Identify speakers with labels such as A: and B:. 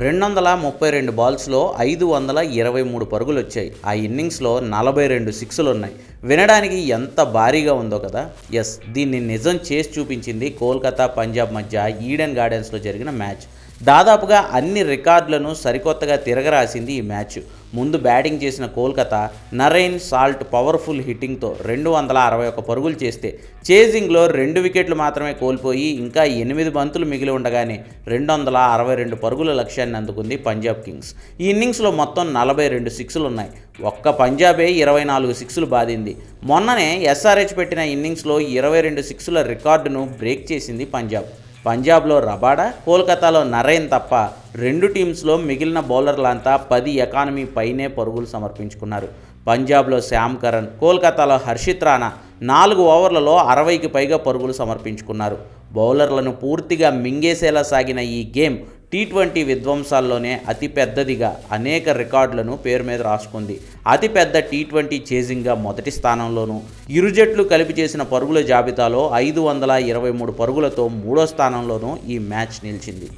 A: రెండు వందల ముప్పై రెండు బాల్స్లో ఐదు వందల ఇరవై మూడు పరుగులు వచ్చాయి ఆ ఇన్నింగ్స్లో నలభై రెండు సిక్స్లు ఉన్నాయి వినడానికి ఎంత భారీగా ఉందో కదా? ఎస్ దీన్ని నిజం చేసి చూపించింది కోల్కతా పంజాబ్ మధ్య ఈడెన్ గార్డెన్స్లో జరిగిన మ్యాచ్. దాదాపుగా అన్ని రికార్డులను సరికొత్తగా తిరగరాసింది ఈ మ్యాచ్. ముందు బ్యాటింగ్ చేసిన కోల్కతా నరైన్ సాల్ట్ పవర్ఫుల్ హిట్టింగ్తో రెండు వందల అరవై ఒక్క పరుగులు చేస్తే చేజింగ్లో రెండు వికెట్లు మాత్రమే కోల్పోయి ఇంకా ఎనిమిది బంతులు మిగిలి ఉండగానే రెండు వందల అరవై రెండు పరుగుల లక్ష్యాన్ని అందుకుంది పంజాబ్ కింగ్స్. ఈ ఇన్నింగ్స్లో మొత్తం నలభై రెండు సిక్స్లు ఉన్నాయి. ఒక్క పంజాబే ఇరవై నాలుగు సిక్స్లు బాధింది. మొన్ననే ఎస్ఆర్హెచ్ పెట్టిన ఇన్నింగ్స్లో ఇరవై రెండు సిక్స్ల రికార్డును బ్రేక్ చేసింది పంజాబ్. పంజాబ్లో రబాడా కోల్కతాలో నరేన్ తప్ప రెండు టీమ్స్లో మిగిలిన బౌలర్లంతా పది ఎకానమీ పైనే పరుగులు సమర్పించుకున్నారు. పంజాబ్లో శ్యామ్ కరణ్ కోల్కతాలో హర్షిత్ రాణా నాలుగు ఓవర్లలో అరవైకి పైగా పరుగులు సమర్పించుకున్నారు. బౌలర్లను పూర్తిగా మింగేసేలా సాగిన ఈ గేమ్ టీ ట్వంటీ విధ్వంసాల్లోనే అతిపెద్దదిగా అనేక రికార్డులను పేరు మీద రాసుకుంది. అతిపెద్ద టీ ట్వంటీ చేజింగ్గా మొదటి స్థానంలోనూ ఇరు జట్లు కలిపి చేసిన పరుగుల జాబితాలో ఐదు వందల ఇరవై మూడు పరుగులతో మూడో స్థానంలోనూ ఈ మ్యాచ్ నిలిచింది.